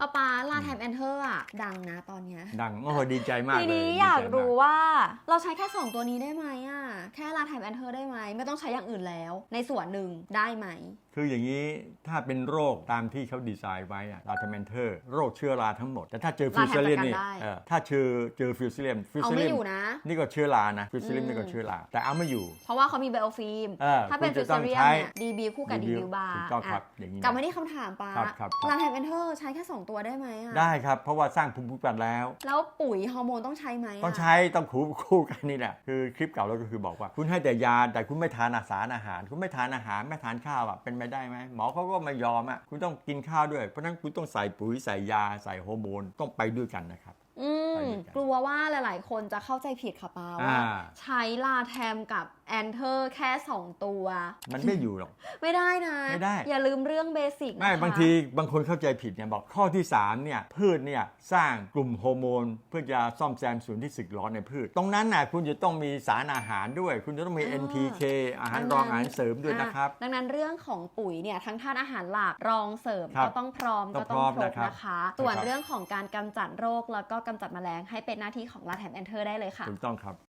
ป้าปาลาแทมแอนเทอร์อะดังนะตอนเนี้ยดังโอ้โหดีใจมากทีเลยนี้ดีอยากใจมรู้ว่าเราใช้แค่ 2 ตัวนี้ได้ไหมอะแค่ลาแทมแอนเทอร์ได้ ไหมไม่ต้องใช้อย่างอื่นแล้ว ในส่วนหนึ่งได้ไหม คืออย่างนี้ถ้าเป็นโรคตามที่เขาดีไซน์ไว้อะลาเทมนเทอร์โรคเชื้อราทั้งหมด แต่ถ้าเจอฟิวเซเลียมนี่ลาแทมจัดการได้ เออถ้าเจอเจอฟิวเซเลียมฟิวเอาเซไม่เลียอยู่มนะ นี่ก็เชื้อรานะฟิวเซเลียมอืมนี่ก็เชื้อราแต่เอาไม่อยู่ เพราะว่าเขามีไบโอฟิล์ม เออถ้าเป็นคุฟิณวจะเซต้องเรียมใช้เนี่ยดีบิวคู่กับดีบิวบาร์ถูกต้องครับอย่างนี้กลับมาที่คำถามปาครับครับครับ ลาแทมแอนเทอร์ใช้แค่ 2 ตัวได้ไหมอะได้ครับ เพราะว่าสร้างภูมิคุ้มกันแล้ว แล้วปุ๋ยฮอร์โมนต้องใช้ไหมะต้องใช้ต้องคู่คู่กันนี่แหละคือคลิปเก่าเราก็คือบอกว่า คุณให้แต่ยาแต่คุณไม่ทานอาสารอาหาร คุณไม่ทานอาหารไม่ทานข้าวอะเป็นไปได้ไหมหมอเขาก็ไม่ยอมอะคุณต้องกินข้าวด้วยเพราะนั้นคุณต้องใส่ปุ๋ยใส่ยาใส่ฮอร์โมนต้องไปด้วยกันนะครับ กันกลัวว่าหลาย ๆ คนจะเข้าใจผิดค่ะปาว่าอ่าใช้ลาแทมกับแอนเทอร์แค่ 2 ตัว มันไม่อยู่หรอก ไม่ได้นะ ไม่ได้ อย่าลืมเรื่องเบสิกนะคะไม่บางทีบางคนเข้าใจผิดเนี่ยบอกข้อที่ 3 เนี่ย พืชเนี่ย สร้างกลุ่มฮอร์โมน เพื่อจะซ่อมแซมส่วนที่สึกหรอในพืช ตรงนั้นน่ะคุณจะต้องมีสารอาหารด้วย คุณจะต้องมี NPK อาหารรองอาหารเสริมด้วยนะครับอ่ดังนั้นเรื่องของปุ๋ยเนี่ยทั้งธาตุอาหารหลักรองเสริมครับก็ต้องพร้อมต้ก็องต้องพร้อมครบนะครับนะคะ ส่วนนะครับเรื่องของการกำจัดโรคแล้วก็กำจัดแมลงให้เป็นหน้าที่ของลาแทมแอนเทอร์ได้เลยค่ะ ถูกต้องครับ